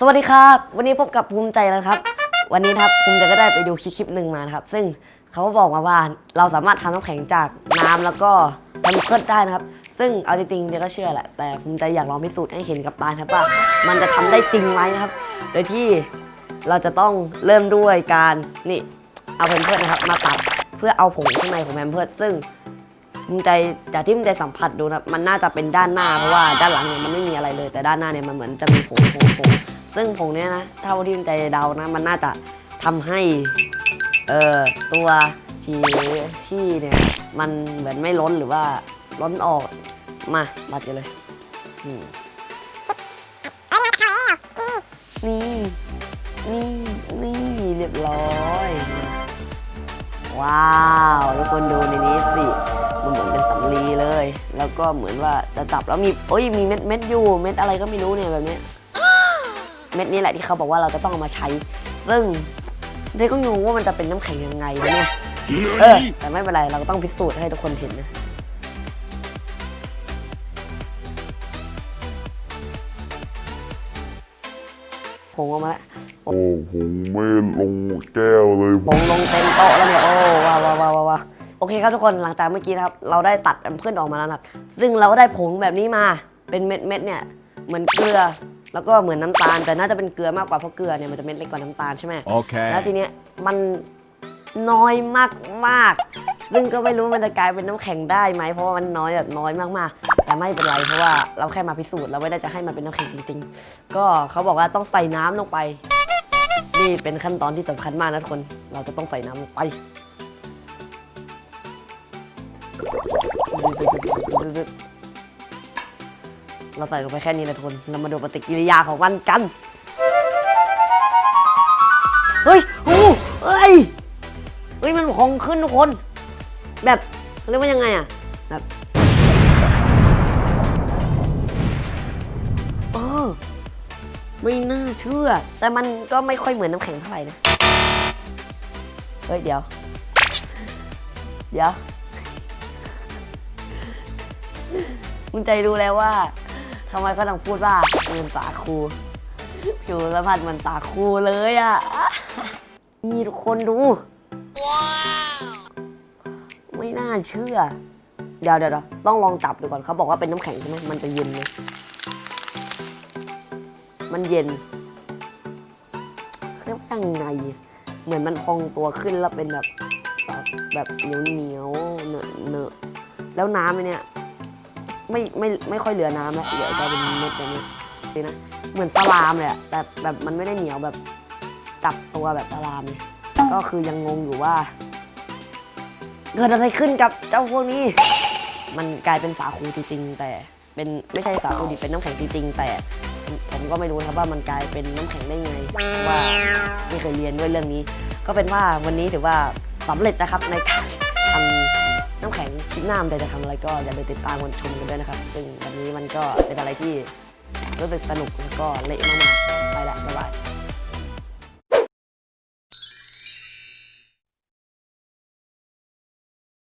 สวัสดีครับ วันนี้พบกับภูมิใจแล้วนะครับ วันนี้ครับภูมิใจก็ได้ไปดูคลิปคลิปหนึ่งมาครับ ซึ่งเขาบอกมาว่าเราสามารถทำน้ำแข็งจากน้ำแล้วก็ทำเพิดได้นะครับ ซึ่งเอาจริงๆเดี๋ยวก็เชื่อแหละแต่ภูมิใจอยากลองพิสูจน์ให้เห็นกับตาครับว่ามันจะทำได้จริงไหมนะครับ โดยที่เราจะต้องเริ่มด้วยการนี่เอาแพมเพิร์ดนะครับมาตัดเพื่อเอาผงข้างในของแพมเพิร์ดซึ่งภูมิใจจากที่ภูมิใจสัมผัสดูนะมันน่าจะเป็นด้านหน้าเพราะว่าด้านหลังเนี่ยมันไม่มีอะไรเลย แต่ด้านหน้าเนี่ยมันเหมือนจะมีผงผงผง ซึ่งผงเนี่ยนะถ้าที่ใจเดานะ มันน่าจะทำให้เอ่อตัวชีที่เนี่ยมันเหมือนไม่ล้นหรือว่าล้นออกมาบัดกันเลยนี่นี่นี่เรียบร้อย ว้าวทุกคนดูในนี้สิมันเหมือนเป็นสำลีเลย แล้วก็เหมือนว่าจะจับแล้วมีโอ้ยมีเม็ดเม็ดอยู่เม็ดอะไรก็ไม่รู้เนี่ยแบบนี้ เม็ดนี้แหละที่เขาบอกว่าเราจะต้องเอามาใช้ ซึ่งเจ๊ก็งงว่ามันจะเป็นน้ำแข็งยังไงวะเนี่ยเออแต่ไม่เป็นไรเราก็ต้องพิสูจน์ให้ทุกคนเห็นนะผงออกมาแล้วโอ้ผมไม่ลงแก้วเลยผงลงเต็มโต๊ะแล้วเนี่ยโอ้ว้าวว้าวว้าวว้าวโอเคครับทุกคนหลังจากเมื่อกี้นะครับ เราได้ตัดแอมเพิลออกมาแล้วนะครับซึ่งเราก็ได้ผงแบบนี้มาเป็นเม็ดเม็ดๆเนี่ย เหมือนเกลือ แล้วก็เหมือนน้ำตาล แต่น่าจะเป็นเกลือมากกว่าเพราะเกลือเนี่ยมันจะเม็ดเล็กกว่าน้ำตาลใช่ไหม Okay. แล้วทีเนี้ยมันน้อยมากมากๆซึ่งก็ไม่รู้ว่ามันจะกลายเป็นน้ำแข็งได้ไหมเพราะว่ามันน้อยแบบน้อยมากๆ แต่ไม่เป็นไรเพราะว่าเราแค่มาพิสูจน์เราไม่ได้จะให้มันเป็นน้ำแข็งจริงๆ ก็เขาบอกว่าต้องใส่น้ำลงไป นี่เป็นขั้นตอนที่สำคัญมากนะทุกคน เราจะต้องใส่น้ำลงไป เราใส่ลงไปแค่นี้นะทุกคน เรามาดูปฏิกิริยาของมันกัน เฮ้ยโอ้เฮ้ยเฮ้ย มันพองขึ้นทุกคน แบบเรียกว่ายังไงอะแบบเออไม่น่าเชื่อ แต่มันก็ไม่ค่อยเหมือนน้ำแข็งเท่าไหร่นะ เฮ้ย เดี๋ยว เดี๋ยวมึงใจรู้แล้วว่า ทำไมเขาต้องพูดว่าเหมือนตาคูผิวสัมผัสเหมือนตาคูเลยอะนี่ทุกคนดู ว้าว ไม่น่าเชื่อเดี๋ยวเดี๋ยวเดี๋ยวต้องลองจับดูก่อนเขาบอกว่าเป็นน้ำแข็งใช่ไหมมันจะเย็นไหมมันเย็นเรียกว่ายังไง เหมือนมันพองตัวขึ้นแล้วเป็นแบบ แบบเหนียวเหนียวเนอะเนอะแล้วน้ำเนี่ย ไม่ไม่ไม่ค่อยเหลือน้ำแล้วเหลือกลายเป็นเม็ดแบบนี้ดีนะเหมือนสลาลามเลยอะแต่แบบมันไม่ได้เหนียวแบบจับตัวแบบสลาลามเลยก็คือยังงงอยู่ว่าเกิดอะไรขึ้นกับเจ้าพวกนี้ มันกลายเป็นสาคูจริงๆแต่เป็นไม่ใช่สาคูดิเป็นน้ำแข็งจริงๆแต่ผมก็ไม่รู้ครับว่ามันกลายเป็นน้ำแข็งได้ไงว่าไม่เคยเรียนด้วยเรื่องนี้ ก็เป็นว่าวันนี้ถือว่าสำเร็จนะครับในการทำ น้ำแข็งคลิปหน้าแต่จะทำอะไรก็อย่าลืมติดตามกันชมกันด้วยนะครับ ซึ่งวันนี้มันก็เป็นอะไรที่รู้สึกสนุกแล้วก็เละมากๆไปละบ๊ายบาย